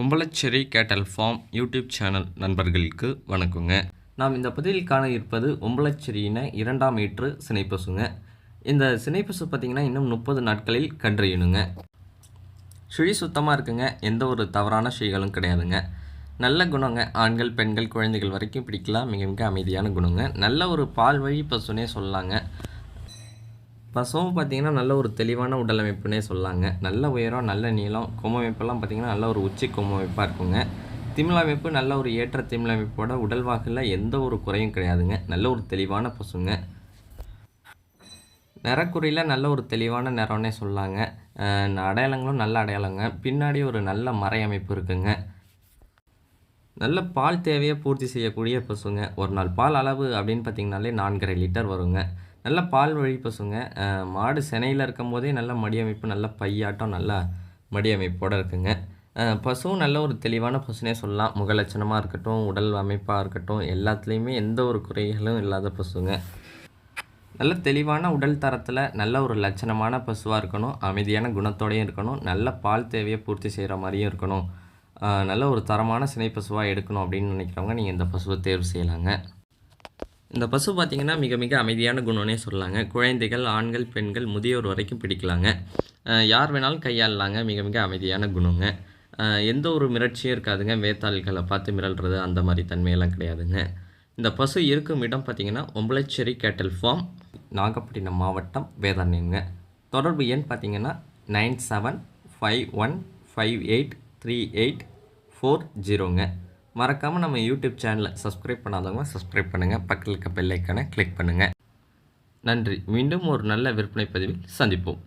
உம்பளச்சேரி கேட்டல் form YouTube channel நண்பர்களுக்கு வணக்கங்க. நாம் இந்த பதிவில் காண இருப்பது உம்பளச்சேரியின இரண்டாம் ஈற்று சினைப்பசுங்க. இந்த சினைப்பசு பார்த்திங்கன்னா இன்னும் முப்பது நாட்களில் கன்றறியணுங்க சுழி சுத்தமாக இருக்குங்க. எந்த ஒரு தவறான சுழிகளும் கிடையாதுங்க. நல்ல குணங்க. ஆண்கள் பெண்கள் குழந்தைகள் வரைக்கும் பிடிக்கலாம். மிக மிக அமைதியான குணங்க. நல்ல ஒரு பால் வழி பசுனே சொல்லலாங்க. பசுவும் பார்த்தீங்கன்னா நல்ல ஒரு தெளிவான உடல் அமைப்புனே சொல்லாங்க. நல்ல உயரம் நல்ல நீளம் கொம்பு அமைப்பெல்லாம் பார்த்தீங்கன்னா நல்ல ஒரு உச்சி கொம்பு அமைப்பாக இருக்குங்க. திமிழ் அமைப்பு நல்ல ஒரு ஏற்ற திமிழ் அமைப்போட உடல் வாக்கில் எந்த ஒரு குறையும் கிடையாதுங்க. நல்ல ஒரு தெளிவான பசுங்க. நிறக்குறியில் நல்ல ஒரு தெளிவான நிறம்னே சொல்லாங்க. அடையாளங்களும் நல்ல அடையாளங்க. பின்னாடி ஒரு நல்ல மறை அமைப்பு இருக்குங்க. நல்ல பால் தேவையை பூர்த்தி செய்யக்கூடிய பசுங்க. ஒரு நாள் பால் அளவு அப்படின்னு பார்த்தீங்கனாலே நான்கரை லிட்டர் வருங்க. நல்ல பால் வழி பசுங்க. மாடு சினையில் இருக்கும் போதே நல்ல மடி அமைப்பு நல்ல பையாட்டம் நல்லா மடி அமைப்போடு இருக்குங்க பசுவும் நல்ல ஒரு தெளிவான பசுனே சொல்லலாம். முகலட்சணமாக இருக்கட்டும் உடல் அமைப்பாக இருக்கட்டும் எல்லாத்துலேயுமே எந்த ஒரு குறைகளும் இல்லாத பசுங்க. நல்ல தெளிவான உடல் தரத்தில் நல்ல ஒரு லட்சணமான பசுவாக இருக்கணும். அமைதியான குணத்தோடையும் இருக்கணும். நல்ல பால் தேவையை பூர்த்தி செய்கிற மாதிரியும் இருக்கணும். நல்ல ஒரு தரமான சினை பசுவாக எடுக்கணும் அப்படின்னு நினைக்கிறவங்க நீங்கள் இந்த பசுவை தேர்வு செய்யலாங்க. இந்த பசு பார்த்திங்கன்னா மிக மிக அமைதியான குணம்னே சொல்லலாங்க குழந்தைகள் ஆண்கள் பெண்கள் முதியோர் வரைக்கும் பிடிக்கலாங்க. யார் வேணாலும் கையாளலாங்க. மிக மிக அமைதியான குணங்க. எந்த ஒரு மிரட்சியும் இருக்காதுங்க. வேத்தாள்களை பார்த்து மிரள்றது அந்த மாதிரி தன்மையெல்லாம் கிடையாதுங்க. இந்த பசு இருக்கும் இடம் பார்த்திங்கன்னா ஒம்பளச்சேரி கேட்டல் ஃபார்ம் நாகப்பட்டினம் மாவட்டம் வேதாரண்யங்க. தொடர்பு எண் பார்த்திங்கன்னா nine seven five one five eight three eight four ஜீரோங்க. மறக்காமல் நம்ம யூடியூப் சேனலை சப்ஸ்கிரைப் பண்ணாதவங்க சப்ஸ்கிரைப் பண்ணுங்கள் பக்கத்தில் இருக்க பெல்லைக்கான கிளிக் பண்ணுங்கள் நன்றி. மீண்டும் ஒரு நல்ல விற்பனை பதிவில் சந்திப்போம்.